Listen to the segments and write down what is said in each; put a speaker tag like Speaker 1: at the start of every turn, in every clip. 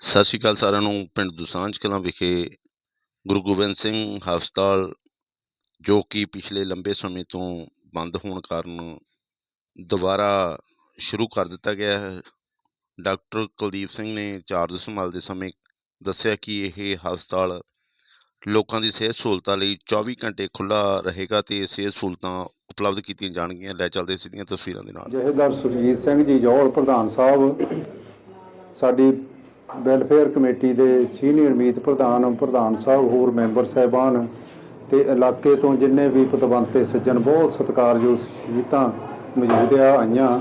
Speaker 1: ਸਤਿ ਸ਼੍ਰੀ ਅਕਾਲ ਸਾਰਿਆਂ ਨੂੰ, ਪਿੰਡ ਦੁਸਾਂਝ ਕਲਾਂ ਵਿਖੇ ਗੁਰੂ ਗੋਬਿੰਦ ਸਿੰਘ ਹਸਪਤਾਲ, ਜੋ ਕਿ ਪਿਛਲੇ ਲੰਬੇ ਸਮੇਂ ਤੋਂ ਬੰਦ ਹੋਣ ਕਾਰਨ ਦੁਬਾਰਾ ਸ਼ੁਰੂ ਕਰ ਦਿੱਤਾ ਗਿਆ ਹੈ। ਡਾਕਟਰ ਕੁਲਦੀਪ ਸਿੰਘ ਨੇ ਚਾਰਜ ਸੰਭਾਲਦੇ ਸਮੇਂ ਦੱਸਿਆ ਕਿ ਇਹ ਹਸਪਤਾਲ ਲੋਕਾਂ ਦੀ ਸਿਹਤ ਸਹੂਲਤਾਂ ਲਈ 24 ਘੰਟੇ ਖੁੱਲ੍ਹਾ ਰਹੇਗਾ ਤੇ ਸਿਹਤ ਸਹੂਲਤਾਂ ਉਪਲਬਧ ਕੀਤੀਆਂ ਜਾਣਗੀਆਂ। ਲੈ ਚੱਲਦੇ ਸਿੱਧੀਆਂ ਤਸਵੀਰਾਂ ਦੇ ਨਾਲ।
Speaker 2: ਜਥੇਦਾਰ ਸੁਰਜੀਤ ਸਿੰਘ ਜੀ ਜੌਲ ਪ੍ਰਧਾਨ ਸਾਹਿਬ, ਸਾਡੀ ਵੈਲਫੇਅਰ ਕਮੇਟੀ ਦੇ ਸੀਨੀਅਰ ਮੀਤ ਪ੍ਰਧਾਨ ਪ੍ਰਧਾਨ ਸਾਹਿਬ, ਹੋਰ ਮੈਂਬਰ ਸਾਹਿਬਾਨ ਤੇ ਇਲਾਕੇ ਤੋਂ ਜਿੰਨੇ ਵੀ ਪਤਵੰਤੇ ਸੱਜਣ, ਬਹੁਤ ਸਤਿਕਾਰਯੋਗ ਸ਼ਹੀਦਾਂ ਮੌਜੂਦ ਆਈਆਂ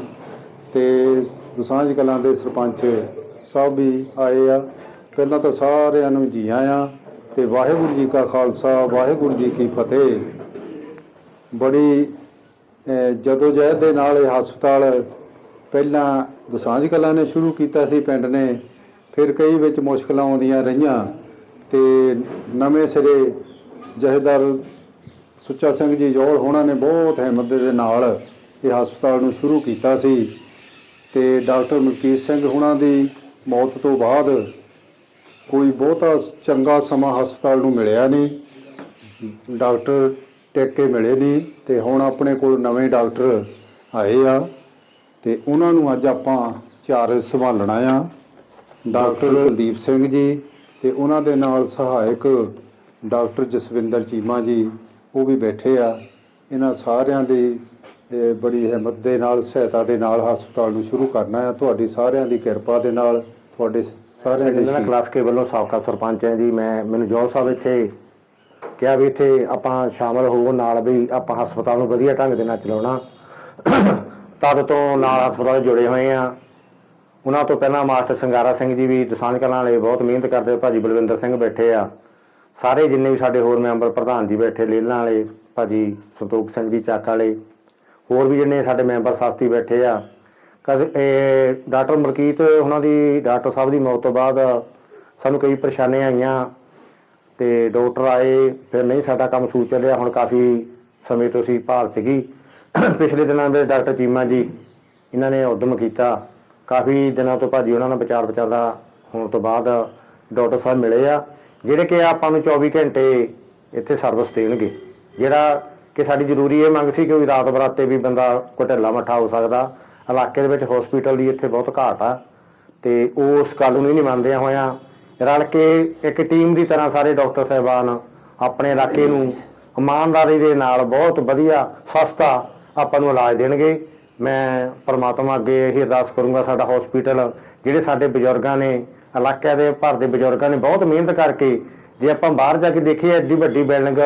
Speaker 2: ਤੇ ਦੁਸਾਂਝ ਕਲਾਂ ਦੇ ਸਰਪੰਚ ਸਾਹਿਬ ਵੀ ਆਏ ਆ। ਪਹਿਲਾਂ ਤਾਂ ਸਾਰਿਆਂ ਨੂੰ ਜੀ ਆਇਆਂ ਤੇ ਵਾਹਿਗੁਰੂ ਜੀ ਕਾ ਖਾਲਸਾ, ਵਾਹਿਗੁਰੂ ਜੀ ਕੀ ਫਤਿਹ। ਬੜੀ, ਅਹ ਜਦੋਂ ਜਹਿਦ ਦੇ ਨਾਲ ਇਹ ਹਸਪਤਾਲ ਪਹਿਲਾਂ ਦੁਸਾਂਝ ਕਲਾਂ ਨੇ ਸ਼ੁਰੂ ਕੀਤਾ ਸੀ, ਪਿੰਡ ਨੇ ਫਿਰ ਕਈ ਵਿੱਚ ਮੁਸ਼ਕਲਾਂ ਆਉਂਦੀਆਂ ਰਹੀਆਂ ਤੇ ਨਵੇਂ ਸਿਰੇ ਜਹੇਦਾਰ ਸੁੱਚਾ ਸਿੰਘ ਜੀ ਜੋੜ ਹੋਣਾ ਨੇ ਬਹੁਤ ਹਿੰਮਤ ਦੇ ਨਾਲ ਇਹ ਹਸਪਤਾਲ ਨੂੰ ਸ਼ੁਰੂ ਕੀਤਾ ਸੀ ਤੇ ਡਾਕਟਰ ਮਲਕੀਤ ਸਿੰਘ ਹੋਣਾ ਦੀ ਮੌਤ ਤੋਂ ਬਾਅਦ ਕੋਈ ਬਹੁਤਾ ਚੰਗਾ ਸਮਾਂ ਹਸਪਤਾਲ ਨੂੰ ਮਿਲਿਆ ਨਹੀਂ, ਡਾਕਟਰ ਟਿਕ ਕੇ ਮਿਲੇ ਨਹੀਂ ਤੇ ਹੁਣ ਆਪਣੇ ਕੋਲ ਨਵੇਂ ਡਾਕਟਰ ਆਏ ਆ ਤੇ ਉਹਨਾਂ ਨੂੰ ਅੱਜ ਆਪਾਂ ਚਾਰਜ ਸੰਭਾਲਣਾ ਆ। ਡਾਕਟਰ ਕੁਲਦੀਪ ਸਿੰਘ ਜੀ ਤੇ ਉਹਨਾਂ ਦੇ ਨਾਲ ਸਹਾਇਕ ਡਾਕਟਰ ਜਸਵਿੰਦਰ ਚੀਮਾ ਜੀ, ਉਹ ਵੀ ਬੈਠੇ ਆ। ਇਹਨਾਂ ਸਾਰਿਆਂ ਦੀ ਬੜੀ ਹਿੰਮਤ ਦੇ ਨਾਲ, ਸਹਾਇਤਾ ਦੇ ਨਾਲ ਹਸਪਤਾਲ ਨੂੰ ਸ਼ੁਰੂ ਕਰਨਾ ਆ। ਤੁਹਾਡੀ ਸਾਰਿਆਂ ਦੀ ਕਿਰਪਾ ਦੇ ਨਾਲ, ਤੁਹਾਡੇ ਸਾਰਿਆਂ ਦੇ
Speaker 3: ਜਿਹਨਾਂ ਕਲਾਸ ਕੇ ਵੱਲੋਂ ਸਾਬਕਾ ਸਰਪੰਚ ਹੈ ਜੀ। ਮੈਂ, ਮੈਨੂੰ ਜੋਲ ਸਾਹਿਬ ਇੱਥੇ ਕਿਹਾ ਵੀ ਇੱਥੇ ਆਪਾਂ ਸ਼ਾਮਲ ਹੋਵੋ, ਨਾਲ ਵੀ ਆਪਾਂ ਹਸਪਤਾਲ ਨੂੰ ਵਧੀਆ ਢੰਗ ਦੇ ਨਾਲ ਚਲਾਉਣਾ। ਤਦ ਤੋਂ ਨਾਲ ਹਸਪਤਾਲ ਜੁੜੇ ਹੋਏ ਆ। ਉਹਨਾਂ ਤੋਂ ਪਹਿਲਾਂ ਮਾਸਟਰ ਸੰਗਾਰਾ ਸਿੰਘ ਜੀ ਵੀ ਦਸਾਂਝ ਕਲਾਂ ਵਾਲੇ ਬਹੁਤ ਮਿਹਨਤ ਕਰਦੇ ਭਾਜੀ ਬਲਵਿੰਦਰ ਸਿੰਘ ਬੈਠੇ ਆ। ਸਾਰੇ ਜਿੰਨੇ ਵੀ ਸਾਡੇ ਹੋਰ ਮੈਂਬਰ ਪ੍ਰਧਾਨ ਜੀ ਬੈਠੇ, ਲੇਲਾਂ ਵਾਲੇ, ਭਾਜੀ ਸੰਤੋਖ ਸਿੰਘ ਜੀ, ਚੱਕ ਵਾਲੇ, ਹੋਰ ਵੀ ਜਿੰਨੇ ਸਾਡੇ ਮੈਂਬਰ ਸਾਥੀ ਬੈਠੇ ਆ। ਕਦੇ ਇਹ ਡਾਕਟਰ ਮਲਕੀਤ, ਉਹਨਾਂ ਦੀ ਡਾਕਟਰ ਸਾਹਿਬ ਦੀ ਮੌਤ ਤੋਂ ਬਾਅਦ ਸਾਨੂੰ ਕਈ ਪਰੇਸ਼ਾਨੀਆਂ ਆਈਆਂ ਤੇ ਡਾਕਟਰ ਆਏ, ਫਿਰ ਨਹੀਂ ਸਾਡਾ ਕੰਮ ਸੂਚ ਚੱਲਿਆ, ਹੁਣ ਕਾਫੀ ਸਮੇਂ ਤੋਂ ਅਸੀਂ ਭਾਲ ਸੀਗੀ। ਪਿਛਲੇ ਦਿਨਾਂ ਵਿੱਚ ਡਾਕਟਰ ਚੀਮਾ ਜੀ, ਇਹਨਾਂ ਨੇ ਉਦਮ ਕੀਤਾ। ਕਾਫੀ ਦਿਨਾਂ ਤੋਂ ਭਾਜੀ ਉਹਨਾਂ ਨਾਲ ਵਿਚਾਰ ਵਿਚਾਰਦਾ ਹੋਣ ਤੋਂ ਬਾਅਦ ਡਾਕਟਰ ਸਾਹਿਬ ਮਿਲੇ ਆ, ਜਿਹੜੇ ਕਿ ਆਪਾਂ ਨੂੰ 24 ਘੰਟੇ ਇੱਥੇ ਸਰਵਿਸ ਦੇਣਗੇ। ਜਿਹੜਾ ਕਿ ਸਾਡੀ ਜ਼ਰੂਰੀ ਇਹ ਮੰਗ ਸੀ ਕਿ ਕੋਈ ਰਾਤ ਬਰਾਤੇ ਵੀ ਬੰਦਾ ਕੋਈ ਢਿੱਲਾ ਮੱਠਾ ਹੋ ਸਕਦਾ। ਇਲਾਕੇ ਦੇ ਵਿੱਚ ਹਸਪੀਟਲ ਦੀ ਇੱਥੇ ਬਹੁਤ ਘਾਟ ਆ ਤੇ ਉਸ ਗੱਲ ਨੂੰ ਨਹੀਂ ਮੰਨਦਿਆਂ ਹੋਇਆਂ ਰਲ ਕੇ ਇੱਕ ਟੀਮ ਦੀ ਤਰ੍ਹਾਂ ਸਾਰੇ ਡਾਕਟਰ ਸਾਹਿਬਾਨ ਆਪਣੇ ਇਲਾਕੇ ਨੂੰ ਇਮਾਨਦਾਰੀ ਦੇ ਨਾਲ ਬਹੁਤ ਵਧੀਆ, ਸਸਤਾ ਆਪਾਂ ਨੂੰ ਇਲਾਜ ਦੇਣਗੇ। ਮੈਂ ਪਰਮਾਤਮਾ ਅੱਗੇ ਇਹ ਅਰਦਾਸ ਕਰੂੰਗਾ ਸਾਡਾ ਹਸਪੀਟਲ ਜਿਹੜੇ ਸਾਡੇ ਬਜ਼ੁਰਗਾਂ ਨੇ ਇਲਾਕੇ ਦੇ ਭਰ ਦੇ ਬਜ਼ੁਰਗਾਂ ਨੇ ਬਹੁਤ ਮਿਹਨਤ ਕਰਕੇ, ਜੇ ਆਪਾਂ ਬਾਹਰ ਜਾ ਕੇ ਦੇਖੀਏ, ਐਡੀ ਵੱਡੀ ਬਿਲਡਿੰਗ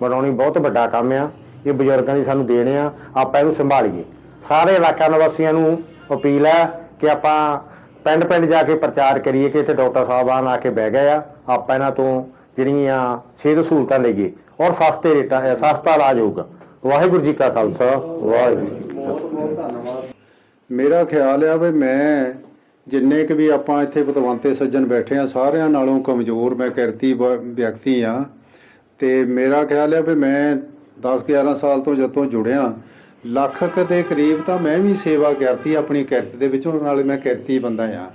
Speaker 3: ਬਣਾਉਣੀ ਬਹੁਤ ਵੱਡਾ ਕੰਮ ਆ, ਇਹ ਬਜ਼ੁਰਗਾਂ ਦੀ ਸਾਨੂੰ ਦੇਣ ਆ, ਆਪਾਂ ਇਹਨੂੰ ਸੰਭਾਲੀਏ। ਸਾਰੇ ਇਲਾਕਾ ਨਿਵਾਸੀਆਂ ਨੂੰ ਅਪੀਲ ਹੈ ਕਿ ਆਪਾਂ ਪਿੰਡ ਪਿੰਡ ਜਾ ਕੇ ਪ੍ਰਚਾਰ ਕਰੀਏ ਕਿ ਇੱਥੇ ਡਾਕਟਰ ਸਾਹਿਬਾਨ ਆ ਕੇ ਬਹਿ ਗਏ ਆ, ਆਪਾਂ ਇਹਨਾਂ ਤੋਂ ਜਿਹੜੀਆਂ ਸਿਹਤ ਸਹੂਲਤਾਂ ਲਈਏ, ਔਰ ਸਸਤੇ ਰੇਟਾਂ ਸਸਤਾ ਇਲਾਜ ਹੋਊਗਾ। ਵਾਹਿਗੁਰੂ ਜੀ ਕਾ ਖਾਲਸਾ, ਵਾਹਿਗੁਰੂ ਜੀ
Speaker 2: ਮੇਰਾ ਖਿਆਲ ਆ ਵੀ ਮੈਂ ਜਿੰਨੇ ਕੁ ਵੀ ਆਪਾਂ ਇੱਥੇ ਪਤਵੰਤੇ ਸੱਜਣ ਬੈਠੇ ਆ, ਸਾਰਿਆਂ ਨਾਲੋਂ ਕਮਜ਼ੋਰ ਮੈਂ ਕਿਰਤੀ ਬ- ਵਿਅਕਤੀ ਆ। ਤੇ ਮੇਰਾ ਖਿਆਲ ਆ ਵੀ ਮੈਂ 10 11 ਸਾਲ ਤੋਂ ਜਦੋਂ ਜੁੜਿਆ, ਲੱਖ ਕੁ ਦੇ ਕਰੀਬ ਤਾਂ ਮੈਂ ਵੀ ਸੇਵਾ ਕਰਤੀ ਆਪਣੀ ਕਿਰਤ ਦੇ ਵਿੱਚੋਂ ਨਾਲੇ ਮੈਂ ਕਿਰਤੀ ਬੰਦਾ ਆ।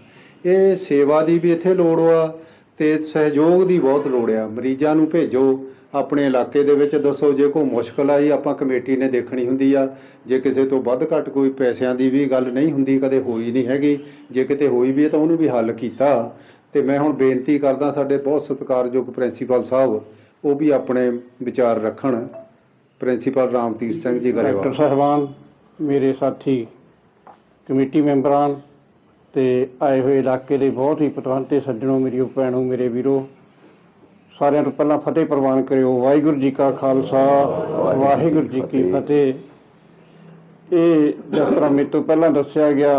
Speaker 2: ਇਹ ਸੇਵਾ ਦੀ ਵੀ ਇੱਥੇ ਲੋੜ ਆ ਤੇ ਸਹਿਯੋਗ ਦੀ ਬਹੁਤ ਲੋੜ ਆ। ਮਰੀਜ਼ਾਂ ਨੂੰ ਭੇਜੋ ਆਪਣੇ ਇਲਾਕੇ ਦੇ ਵਿੱਚ ਦੱਸੋ, ਜੇ ਕੋਈ ਮੁਸ਼ਕਲ ਆਈ, ਆਪਾਂ ਕਮੇਟੀ ਨੇ ਦੇਖਣੀ ਹੁੰਦੀ ਆ। ਜੇ ਕਿਸੇ ਤੋਂ ਵੱਧ ਘੱਟ ਕੋਈ ਪੈਸਿਆਂ ਦੀ ਵੀ ਗੱਲ ਨਹੀਂ ਹੁੰਦੀ, ਕਦੇ ਹੋਈ ਨਹੀਂ ਹੈਗੀ। ਜੇ ਕਿਤੇ ਹੋਈ ਵੀ ਹੈ ਤਾਂ ਉਹਨੂੰ ਵੀ ਹੱਲ ਕੀਤਾ। ਤੇ ਮੈਂ ਹੁਣ ਬੇਨਤੀ ਕਰਦਾ ਸਾਡੇ ਬਹੁਤ ਸਤਿਕਾਰਯੋਗ ਪ੍ਰਿੰਸੀਪਲ ਸਾਹਿਬ, ਉਹ ਵੀ ਆਪਣੇ ਵਿਚਾਰ ਰੱਖਣ। ਪ੍ਰਿੰਸੀਪਲ ਰਾਮਤੀਰ ਸਿੰਘ ਜੀ
Speaker 4: ਡਾਕਟਰ
Speaker 2: ਗਰੇਵਾਲ
Speaker 4: ਸਾਹਿਬਾਨ, ਮੇਰੇ ਸਾਥੀ, ਕਮੇਟੀ ਮੈਂਬਰਾਂ ਤੇ ਆਏ ਹੋਏ ਇਲਾਕੇ ਦੇ ਬਹੁਤ ਹੀ ਪਤਵੰਤੇ ਸੱਜਣੋ ਮੇਰੀਓ ਭੈਣੋ, ਮੇਰੇ ਵੀਰੋ ਸਾਰਿਆਂ ਤੋਂ ਪਹਿਲਾਂ ਫਤਿਹ ਪ੍ਰਵਾਨ ਕਰਿਓ। ਵਾਹਿਗੁਰੂ ਜੀ ਕਾ ਖਾਲਸਾ, ਵਾਹਿਗੁਰੂ ਜੀ ਕੀ ਫਤਿਹ। ਇਹ ਜਿਸ ਤਰ੍ਹਾਂ ਮੇਰੇ ਤੋਂ ਪਹਿਲਾਂ ਦੱਸਿਆ ਗਿਆ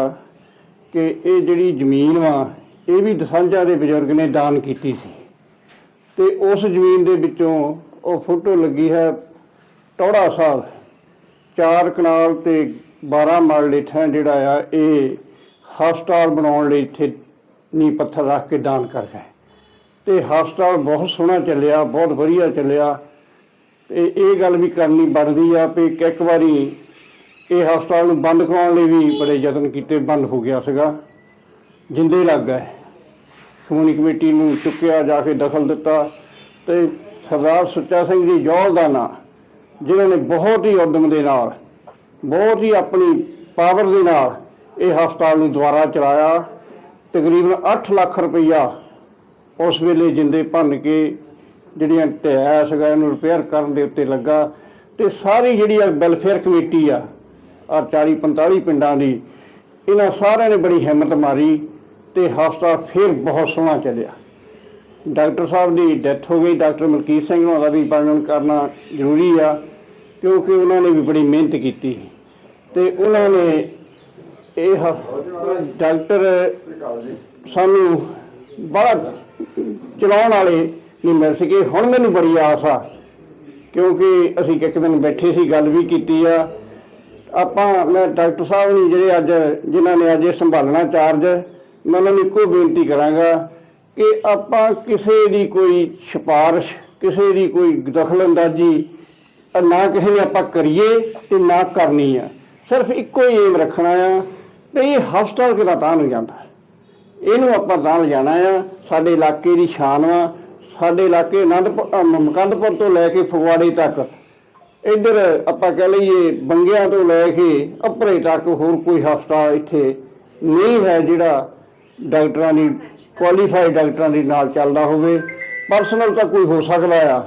Speaker 4: ਕਿ ਇਹ ਜਿਹੜੀ ਜ਼ਮੀਨ ਵਾ, ਇਹ ਵੀ ਦਸਾਂਝਾ ਦੇ ਬਜ਼ੁਰਗ ਨੇ ਦਾਨ ਕੀਤੀ ਸੀ। ਤੇ ਉਸ ਜ਼ਮੀਨ ਦੇ ਵਿੱਚੋਂ ਉਹ ਫੋਟੋ ਲੱਗੀ ਹੈ ਟੌੜਾ ਸਾਹਿਬ। ਚਾਰ ਕਨਾਲ ਤੇ 12 ਮਰਲੇ ਠਾਂ ਜਿਹੜਾ ਆ, ਇਹ ਹਸਪਤਾਲ ਬਣਾਉਣ ਲਈ ਇੱਥੇ ਨੀ ਪੱਥਰ ਰੱਖ ਕੇ ਦਾਨ ਕਰ ਗਏ ਤੇ ਹਸਪਤਾਲ ਬਹੁਤ ਸੋਹਣਾ ਚੱਲਿਆ, ਬਹੁਤ ਵਧੀਆ ਚੱਲਿਆ। ਤੇ ਇਹ ਗੱਲ ਵੀ ਕਰਨੀ ਬਣਦੀ ਆ ਵੀ ਕਿ ਇੱਕ ਵਾਰੀ ਇਹ ਹਸਪਤਾਲ ਨੂੰ ਬੰਦ ਕਰਾਉਣ ਲਈ ਵੀ ਬੜੇ ਯਤਨ ਕੀਤੇ, ਬੰਦ ਹੋ ਗਿਆ ਸੀਗਾ। ਜਿੰਦੇ ਲੱਗ ਗਏ। ਸ਼੍ਰੋਮਣੀ ਕਮੇਟੀ ਨੂੰ ਚੁੱਕਿਆ, ਜਾ ਕੇ ਦਖਲ ਦਿੱਤਾ ਤੇ ਸਰਦਾਰ ਸੁੱਚਾ ਸਿੰਘ ਜੀ ਜੌਲ ਦਾ ਨਾਂ, ਜਿਨ੍ਹਾਂ ਨੇ ਬਹੁਤ ਹੀ ਉਦਮ ਦੇ ਨਾਲ, ਬਹੁਤ ਹੀ ਆਪਣੀ ਪਾਵਰ ਦੇ ਨਾਲ ਇਹ ਹਸਪਤਾਲ ਨੂੰ ਦੁਬਾਰਾ ਚਲਾਇਆ। ਤਕਰੀਬਨ 8 ਲੱਖ ਰੁਪਈਆ ਉਸ ਵੇਲੇ ਜਿੰਦੇ ਭੰਨ ਕੇ ਜਿਹੜੀਆਂ ਢਹਿਆ ਸੀਗਾ ਇਹਨੂੰ ਰਿਪੇਅਰ ਕਰਨ ਦੇ ਉੱਤੇ ਲੱਗਾ ਤੇ ਸਾਰੀ ਜਿਹੜੀ ਆ ਵੈਲਫੇਅਰ ਕਮੇਟੀ ਆ ਆ 40 45 ਪਿੰਡਾਂ ਦੀ, ਇਹਨਾਂ ਸਾਰਿਆਂ ਨੇ ਬੜੀ ਹਿੰਮਤ ਮਾਰੀ ਤੇ ਹਸਪਤਾਲ ਫਿਰ ਬਹੁਤ ਸੋਹਣਾ ਚੱਲਿਆ। ਡਾਕਟਰ ਸਾਹਿਬ ਦੀ ਡੈਥ ਹੋ ਗਈ, ਡਾਕਟਰ ਮਲਕੀਤ ਸਿੰਘ ਹੋਣਾ ਦਾ ਵੀ ਵਰਣਨ ਕਰਨਾ ਜ਼ਰੂਰੀ ਆ, ਕਿਉਂਕਿ ਉਹਨਾਂ ਨੇ ਵੀ ਬੜੀ ਮਿਹਨਤ ਕੀਤੀ। ਤੇ ਉਹਨਾਂ ਨੇ ਇਹ ਹ- ਡਾਕਟਰ ਸਾਨੂੰ ਬੜਾ ਚਲਾਉਣ ਵਾਲੇ ਨਹੀਂ ਮਿਲ ਸਕੇ ਹੁਣ ਮੈਨੂੰ ਬੜੀ ਆਸ ਆ, ਕਿਉਂਕਿ ਅਸੀਂ ਇੱਕ ਦਿਨ ਬੈਠੇ ਸੀ, ਗੱਲ ਵੀ ਕੀਤੀ ਆ। ਆਪਾਂ, ਮੈਂ ਡਾਕਟਰ ਸਾਹਿਬ ਨੇ ਜਿਹੜੇ ਅੱਜ, ਜਿਨ੍ਹਾਂ ਨੇ ਅੱਜ ਇਹ ਸੰਭਾਲਣਾ ਚਾਰਜ, ਮੈਂ ਉਹਨਾਂ ਨੂੰ ਇੱਕੋ ਬੇਨਤੀ ਕਰਾਂਗਾ ਕਿ ਆਪਾਂ ਕਿਸੇ ਦੀ ਕੋਈ ਸਿਫਾਰਿਸ਼, ਕਿਸੇ ਦੀ ਕੋਈ ਦਖਲਅੰਦਾਜ਼ੀ ਨਾ ਕਿਸੇ ਨੇ ਆਪਾਂ ਕਰੀਏ ਤੇ ਨਾ ਕਰਨੀ ਆ। ਸਿਰਫ ਇੱਕੋ ਹੀ ਏਮ ਰੱਖਣਾ ਆ ਵੀ ਇਹ ਹਸਪਤਾਲ ਕਿਦਾ ਤਾਂ ਨਹੀਂ ਜਾਂਦਾ। ਇਹਨੂੰ ਆਪਾਂ ਤਾਂ ਲਿਜਾਣਾ ਆ। ਸਾਡੇ ਇਲਾਕੇ ਦੀ ਸ਼ਾਨ ਵਾ। ਸਾਡੇ ਇਲਾਕੇ ਆਨੰਦਪੁਰ ਮਕੰਦਪੁਰ ਤੋਂ ਲੈ ਕੇ ਫਗਵਾੜੇ ਤੱਕ। ਇੱਧਰ ਆਪਾਂ ਕਹਿ ਲਈਏ ਬੰਗਿਆਂ ਤੋਂ ਲੈ ਕੇ ਅਪਰੇ ਤੱਕ ਹੋਰ ਕੋਈ ਹਸਪਤਾਲ ਇੱਥੇ ਨਹੀਂ ਹੈ ਜਿਹੜਾ ਡਾਕਟਰਾਂ ਦੀ ਕੁਆਲੀਫਾਈਡ ਡਾਕਟਰਾਂ ਦੇ ਨਾਲ ਚੱਲਦਾ ਹੋਵੇ। ਪਰਸਨਲ ਤਾਂ ਕੋਈ ਹੋ ਸਕਦਾ ਆ।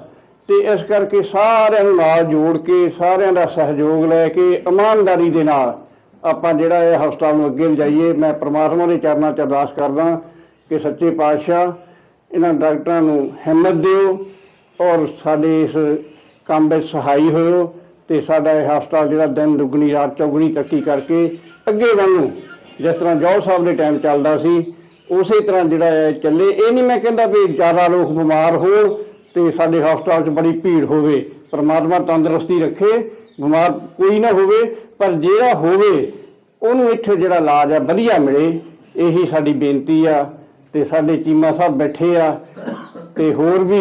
Speaker 4: ਤੇ ਇਸ ਕਰਕੇ ਸਾਰਿਆਂ ਨੂੰ ਨਾਲ ਜੋੜ ਕੇ, ਸਾਰਿਆਂ ਦਾ ਸਹਿਯੋਗ ਲੈ ਕੇ, ਇਮਾਨਦਾਰੀ ਦੇ ਨਾਲ ਆਪਾਂ ਜਿਹੜਾ ਇਹ ਹਸਪਤਾਲ ਨੂੰ ਅੱਗੇ ਲਿਜਾਈਏ, ਮੈਂ ਪ੍ਰਮਾਤਮਾ ਦੇ ਚਰਨਾਂ 'ਚ ਅਰਦਾਸ ਕਰਦਾ ਕਿ ਸੱਚੇ ਪਾਤਸ਼ਾਹ ਇਹਨਾਂ ਡਾਕਟਰਾਂ ਨੂੰ ਹਿੰਮਤ ਦਿਓ ਔਰ ਸਾਡੇ ਇਸ ਕੰਮ ਵਿੱਚ ਸਹਾਈ ਹੋਇਓ ਤੇ ਸਾਡਾ ਇਹ ਹਸਪਤਾਲ ਜਿਹੜਾ ਦਿਨ ਦੁੱਗਣੀ, ਰਾਤ ਚੌਗਣੀ ਤਰੱਕੀ ਕਰਕੇ ਅੱਗੇ ਵਧੂ ਜਿਸ ਤਰ੍ਹਾਂ ਜੌਹਰ ਸਾਹਿਬ ਦੇ ਟਾਈਮ ਚੱਲਦਾ ਸੀ, ਉਸੇ ਤਰ੍ਹਾਂ ਜਿਹੜਾ ਹੈ ਚੱਲੇ। ਇਹ ਨਹੀਂ ਮੈਂ ਕਹਿੰਦਾ ਵੀ ਜ਼ਿਆਦਾ ਲੋਕ ਬਿਮਾਰ ਹੋਣ ਤੇ ਸਾਡੇ ਹਸਪਤਾਲ 'ਚ ਬੜੀ ਭੀੜ ਹੋਵੇ। ਪਰਮਾਤਮਾ ਤੰਦਰੁਸਤੀ ਰੱਖੇ। ਬਿਮਾਰ ਕੋਈ ਨਾ ਹੋਵੇ, ਪਰ ਜਿਹੜਾ ਹੋਵੇ ਉਹਨੂੰ ਇੱਥੇ ਜਿਹੜਾ ਇਲਾਜ ਆ, ਵਧੀਆ ਮਿਲੇ। ਇਹੀ ਸਾਡੀ ਬੇਨਤੀ ਆ ਤੇ ਸਾਡੇ ਚੀਮਾ ਸਾਹਿਬ ਬੈਠੇ ਆ ਤੇ ਹੋਰ ਵੀ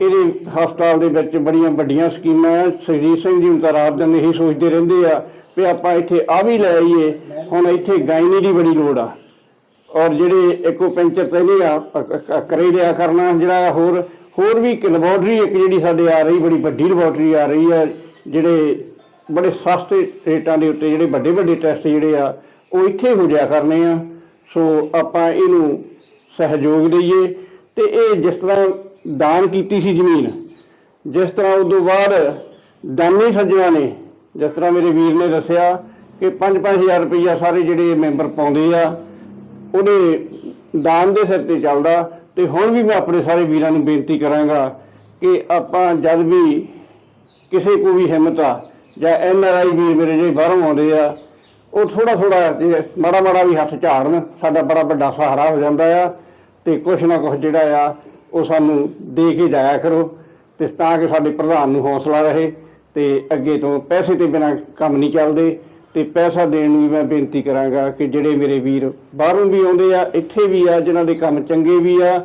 Speaker 4: ਇਹਦੇ ਹਸਪਤਾਲ ਦੇ ਵਿੱਚ ਬੜੀਆਂ ਵੱਡੀਆਂ ਸਕੀਮਾਂ ਆ। ਸੁਰਜੀਤ ਸਿੰਘ ਜੀ ਨੂੰ ਤਾਂ ਰਾਤ ਦਿਨ ਇਹੀ ਸੋਚਦੇ ਰਹਿੰਦੇ ਆ ਵੀ ਆਪਾਂ ਇੱਥੇ ਆ ਵੀ ਲੈ ਆਈਏ, ਹੁਣ ਇੱਥੇ ਗਾਇਨੀ ਦੀ ਬੜੀ ਲੋੜ ਆ। ਔਰ ਜਿਹੜੇ ਇੱਕੋ ਪੈਂਚਰ ਪਹਿਲੇ ਆ ਕਰੇ ਦਿਆ ਕਰਨਾ ਜਿਹੜਾ ਹੋਰ ਹੋਰ ਵੀ ਇੱਕ ਲੈਬੋਰਟਰੀ ਇੱਕ ਜਿਹੜੀ ਸਾਡੇ ਆ ਰਹੀ, ਬੜੀ ਵੱਡੀ ਲੈਬੋਰਟਰੀ ਆ ਰਹੀ ਆ, ਜਿਹੜੇ ਬੜੇ ਸਸਤੇ ਰੇਟਾਂ ਦੇ ਉੱਤੇ ਜਿਹੜੇ ਵੱਡੇ ਵੱਡੇ ਟੈਸਟ ਜਿਹੜੇ ਆ, ਉਹ ਇੱਥੇ ਹੋ ਜਾਇਆ ਕਰਨੇ ਆ। ਸੋ ਆਪਾਂ ਇਹਨੂੰ ਸਹਿਯੋਗ ਦਈਏ ਤੇ ਇਹ ਜਿਸ ਤਰ੍ਹਾਂ ਦਾਨ ਕੀਤੀ ਸੀ ਜ਼ਮੀਨ, ਜਿਸ ਤਰ੍ਹਾਂ ਉਦੋਂ ਬਾਅਦ ਦਾਨੀ ਸੱਜਣਾ ਨੇ, ਜਿਸ ਤਰ੍ਹਾਂ ਮੇਰੇ ਵੀਰ ਨੇ ਦੱਸਿਆ ਕਿ 5-5000 ਰੁਪਈਆ ਸਾਰੇ ਜਿਹੜੇ ਮੈਂਬਰ ਪਾਉਂਦੇ ਆ, ਉਹਦੇ ਦਾਨ ਦੇ ਸਿਰ ਤੇ ਚੱਲਦਾ। ਤੇ ਹੁਣ ਵੀ ਮੈਂ ਆਪਣੇ ਸਾਰੇ ਵੀਰਾਂ ਨੂੰ ਬੇਨਤੀ ਕਰਾਂਗਾ ਕਿ ਆਪਾਂ ਜਦ ਵੀ ਕਿਸੇ ਕੋ ਵੀ ਹਿੰਮਤ ਆ ਜਾਂ ਐਨ ਆਰ ਆਈ ਵੀਰ ਮੇਰੇ ਜਿਹੜੇ ਬਾਹਰੋਂ ਆਉਂਦੇ ਆ, ਉਹ ਥੋੜਾ ਥੋੜਾ ਮਾੜਾ ਮਾੜਾ ਵੀ ਹੱਥ ਝਾੜਨ, ਸਾਡਾ ਬੜਾ ਵੱਡਾ ਸਹਾਰਾ ਹੋ ਜਾਂਦਾ ਆ, ਤੇ ਕੁਛ ਨਾ ਕੁਛ ਜਿਹੜਾ ਆ, ਉਹ ਸਾਨੂੰ ਦੇ ਕੇ ਜਾਇਆ ਕਰੋ, ਤੇ ਤਾਂ ਕਿ ਸਾਡੇ ਪ੍ਰਧਾਨ ਨੂੰ ਹੌਸਲਾ ਰਹੇ, ਤੇ ਅੱਗੇ ਤੋਂ ਪੈਸੇ ਤੇ ਬਿਨਾ ਕੰਮ ਨਹੀਂ ਚੱਲਦੇ, ਤੇ ਪੈਸਾ ਦੇਣ ਨੂੰ ਵੀ ਮੈਂ ਬੇਨਤੀ ਕਰਾਂਗਾ ਕਿ ਜਿਹੜੇ ਮੇਰੇ ਵੀਰ ਬਾਹਰੋਂ ਵੀ ਆਉਂਦੇ ਆ, ਇੱਥੇ ਵੀ ਆ, ਜਿਨ੍ਹਾਂ ਦੇ ਕੰਮ ਚੰਗੇ ਵੀ ਆ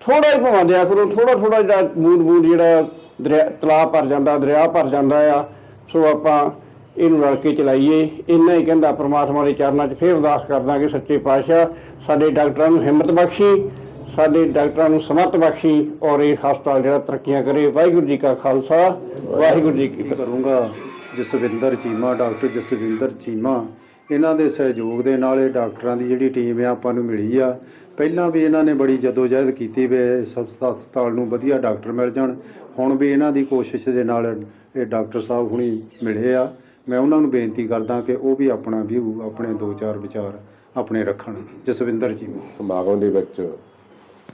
Speaker 4: ਥੋੜਾ ਹੀ ਭਾਵਾਂ ਦਿਆ ਕਰੋ ਥੋੜਾ ਥੋੜਾ ਜਿਹੜਾ ਬੂੰਦ ਬੂੰਦ ਜਿਹੜਾ ਦਰਿਆ, ਤਲਾਬ ਭਰ ਜਾਂਦਾ, ਦਰਿਆ ਭਰ ਜਾਂਦਾ ਆ ਸੋ ਆਪਾਂ ਇਹਨੂੰ ਰਲ ਕੇ ਚਲਾਈਏ। ਇੰਨਾ ਹੀ ਕਹਿੰਦਾ ਪ੍ਰਮਾਤਮਾ ਦੇ ਚਰਨਾਂ 'ਚ ਫੇਰ ਅਰਦਾਸ ਕਰਦਾ ਕਿ ਸੱਚੇ ਪਾਤਸ਼ਾਹ। ਸਾਡੇ ਡਾਕਟਰਾਂ ਨੂੰ ਹਿੰਮਤ ਬਖਸ਼ੀ ਸਾਡੇ ਡਾਕਟਰਾਂ ਨੂੰ ਸਮਰਥ ਬਖਸ਼ੀ ਔਰ ਇਹ ਹਸਪਤਾਲ ਜਿਹੜਾ ਤਰੱਕੀਆਂ ਕਰੇ। ਵਾਹਿਗੁਰੂ ਜੀ ਕਾ ਖਾਲਸਾ ਵਾਹਿਗੁਰੂ ਜੀ ਕੀ ਫਤਿਹ।
Speaker 2: ਕਰੂੰਗਾ ਜਸਵਿੰਦਰ ਚੀਮਾ ਡਾਕਟਰ ਜਸਵਿੰਦਰ ਚੀਮਾ। ਇਹਨਾਂ ਦੇ ਸਹਿਯੋਗ ਦੇ ਨਾਲ ਇਹ ਡਾਕਟਰਾਂ ਦੀ ਜਿਹੜੀ ਟੀਮ ਆ ਆਪਾਂ ਨੂੰ ਮਿਲੀ ਆ। ਪਹਿਲਾਂ ਵੀ ਇਹਨਾਂ ਨੇ ਬੜੀ ਜਦੋਜਹਿਦ ਕੀਤੀ ਵੀ ਇਸ ਹਸਪਤਾ- ਹਸਪਤਾਲ ਨੂੰ ਵਧੀਆ ਡਾਕਟਰ ਮਿਲ ਜਾਣ। ਹੁਣ ਵੀ ਇਹਨਾਂ ਦੀ ਕੋਸ਼ਿਸ਼ ਦੇ ਨਾਲ ਇਹ ਡਾਕਟਰ ਸਾਹਿਬ ਹੁਣੀ ਮਿਲੇ ਆ। ਮੈਂ ਉਹਨਾਂ ਨੂੰ ਬੇਨਤੀ ਕਰਦਾ ਕਿ ਉਹ ਵੀ ਆਪਣਾ ਵਿਊ ਆਪਣੇ ਦੋ ਚਾਰ ਵਿਚਾਰ ਆਪਣੇ ਰੱਖਣ। ਜਸਵਿੰਦਰ ਜੀ।
Speaker 5: ਸਮਾਗਮ ਦੇ ਵਿੱਚ